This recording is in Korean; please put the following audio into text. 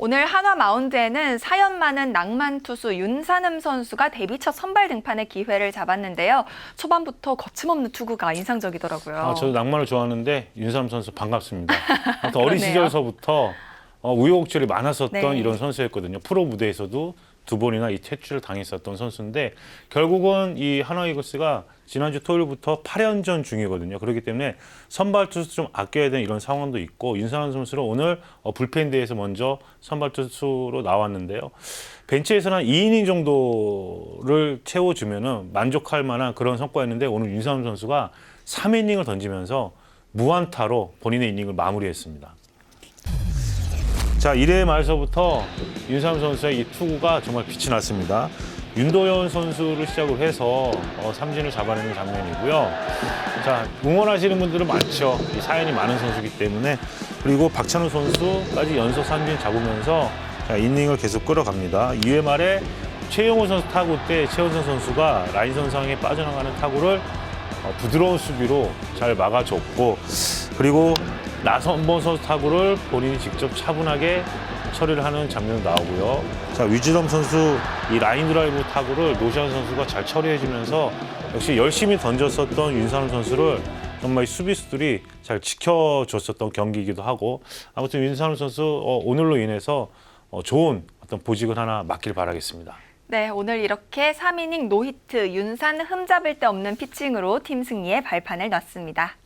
오늘 한화 마운드에는 사연 많은 낭만 투수 윤산흠 선수가 데뷔 첫 선발 등판의 기회를 잡았는데요. 초반부터 거침없는 투구가 인상적이더라고요. 아, 저도 낭만을 좋아하는데 윤삼 선수 반갑습니다. 아무튼 어린 그러네요. 시절서부터 어, 우여곡절이 많았었던 네. 이런 선수였거든요. 프로 무대에서도 두 번이나 이 퇴출을 당했었던 선수인데 결국은 이 하나 이글스가 지난주 토요일부터 8연전 중이거든요. 그렇기 때문에 선발 투수 좀 아껴야 되는 이런 상황도 있고 윤상환 선수는 오늘 어, 불펜대에서 먼저 선발 투수로 나왔는데요. 벤치에서는 한 2이닝 정도를 채워주면은 만족할 만한 그런 성과였는데 오늘 윤상환 선수가 3이닝을 던지면서 무안타로 본인의 이닝을 마무리했습니다. 자, 1회 말서부터 윤삼 선수의 이 투구가 정말 빛이 났습니다. 윤도현 선수를 시작으로 해서 어, 삼진을 잡아내는 장면이고요. 자, 응원하시는 분들은 많죠. 이 사연이 많은 선수이기 때문에. 그리고 박찬호 선수까지 연속 삼진 잡으면서 자, 이닝을 계속 끌어갑니다. 2회 말에 최영호 선수 타구 때 최원선 선수가 라인 선상에 빠져나가는 타구를 어, 부드러운 수비로 잘 막아줬고 그리고 나선범 선수 타구를 본인이 직접 차분하게 처리를 하는 장면도 나오고요. 자 위즈덤 선수 이 라인 드라이브 타구를 노시안 선수가 잘 처리해주면서 역시 열심히 던졌었던 윤상훈 선수를 정말 이 수비수들이 잘 지켜줬었던 경기이기도 하고 아무튼 윤상훈 선수 어, 오늘로 인해서 어, 좋은 어떤 보직을 하나 맡길 바라겠습니다. 네, 오늘 이렇게 3이닝 노히트 윤산 흠잡을 데 없는 피칭으로 팀 승리에 발판을 놨습니다.